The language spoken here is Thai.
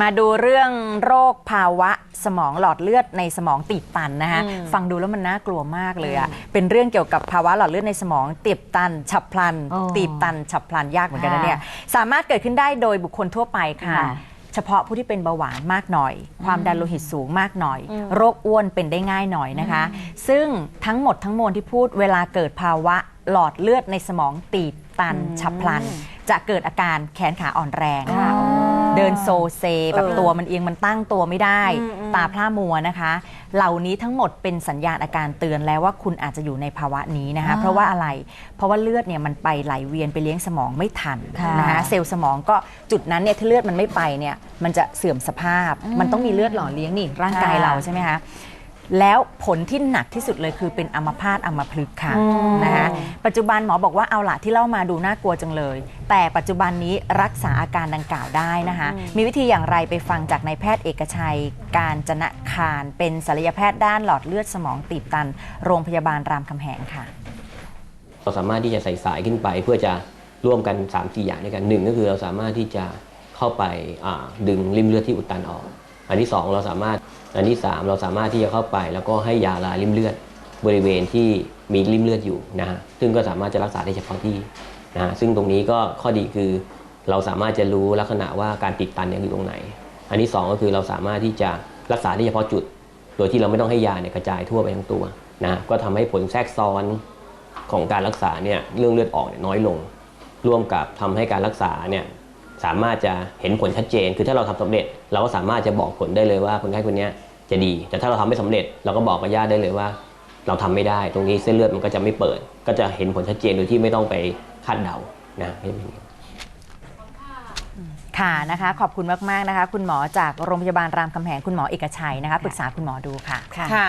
มาดูเรื่องโรคภาวะสมองหลอดเลือดในสมองตีบตันนะคะอืมฟังดูแล้วมันน่ากลัวมากเลยอะเป็นเรื่องเกี่ยวกับภาวะหลอดเลือดในสมองตีบตัน ฉับพลันโอ้ตีบตัน ฉับพลันยากเหมือนกันนะค่ะเนี่ยสามารถเกิดขึ้นได้โดยบุคคลทั่วไปค่ะค่ะ เฉพาะผู้ที่เป็นเบาหวานมากหน่อย ความดันโลหิตสูงมากหน่อยอืมโรคอ้วนเป็นได้ง่ายหน่อยนะคะ ซึ่งทั้งหมดทั้งมวลที่พูดเวลาเกิดภาวะหลอดเลือดในสมองตีบตันฉับพลัน จะเกิดอาการแขนขาอ่อนแรงค่ะอ๋อ เดินโซเซแบบเออตัวมันเอียงมันตั้งตัวไม่ได้อืมอืมตาพร่ามัวนะคะ เหล่านี้ทั้งหมดเป็นสัญญาณอาการเตือนแล้วว่าคุณอาจจะอยู่ในภาวะนี้นะคะ เพราะว่าอะไร เพราะว่าเลือดเนี่ยมันไปไหลเวียนไปเลี้ยงสมองไม่ทันค่ะนะคะเซลล์สมองก็จุดนั้นเนี่ยถ้าเลือดมันไม่ไปเนี่ยมันจะเสื่อมสภาพ มันต้องมีเลือดหล่อเลี้ยงนี่ร่างกายค่ะเราใช่ไหมคะ แล้วผลที่หนักที่สุดเลยคือเป็นอัมพาตอัมพฤกษ์ค่ะอืมนะคะปัจจุบันหมอบอกว่าเอาละที่เล่ามาดูน่ากลัวจังเลย แต่ปัจจุบันนี้รักษาอาการดังกล่าวได้นะคะ มีวิธีอย่างไรไปฟังจากนายแพทย์เอกชัย การจนะคารเป็นศัลยแพทย์ด้านหลอดเลือดสมองตีบตัน โรงพยาบาลรามคำแหงค่ะเราสามารถที่จะใส่สายขึ้นไปเพื่อจะร่วมกัน 3 4 อย่างด้วยกันหนึ่งก็คือเราสามารถที่จะเข้าไปอ่าดึงริมเลือดที่อุดตันออก อันที่ 2 เราสามารถอันที่ 3 เราสามารถที่จะเข้าไป แล้วก็ให้ยาลาริ่มเลือด บริเวณที่มีริ่มเลือดอยู่นะฮะซึ่งก็สามารถจะรักษาได้เฉพาะที่นะฮะซึ่งตรงนี้ก็ข้อดีคือเราสามารถจะรู้ลักษณะว่าการติดตันเนี่ยอยู่ตรงไหน อันที่ 2 ก็คือเราสามารถที่จะรักษาได้เฉพาะจุด โดยที่เราไม่ต้องให้ยาเนี่ยกระจายทั่วไปทั้งตัวนะก็ทำให้ผลแทรกซ้อนของการรักษาเนี่ยเรื่องเลือดออกเนี่ยน้อยลง ร่วมกับทำให้การรักษาเนี่ย สามารถจะเห็นผลชัดเจน คือถ้าเราทำสำเร็จ เราก็สามารถจะบอกผลได้เลยว่าคนไข้คนเนี้ยจะดี แต่ถ้าเราทำไม่สำเร็จ เราก็บอกกับญาติได้เลยว่า เราทำไม่ได้ ตรงนี้เส้นเลือดมันก็จะไม่เปิด ก็จะเห็นผลชัดเจนโดยที่ไม่ต้องไปคาดเดานะให้เป็นอย่างนี้ค่ะนะคะขอบคุณมากๆนะคะ คุณหมอจากโรงพยาบาลรามคำแหงคุณหมอเอกชัยนะคะปรึกษาคุณหมอดูค่ะค่ะ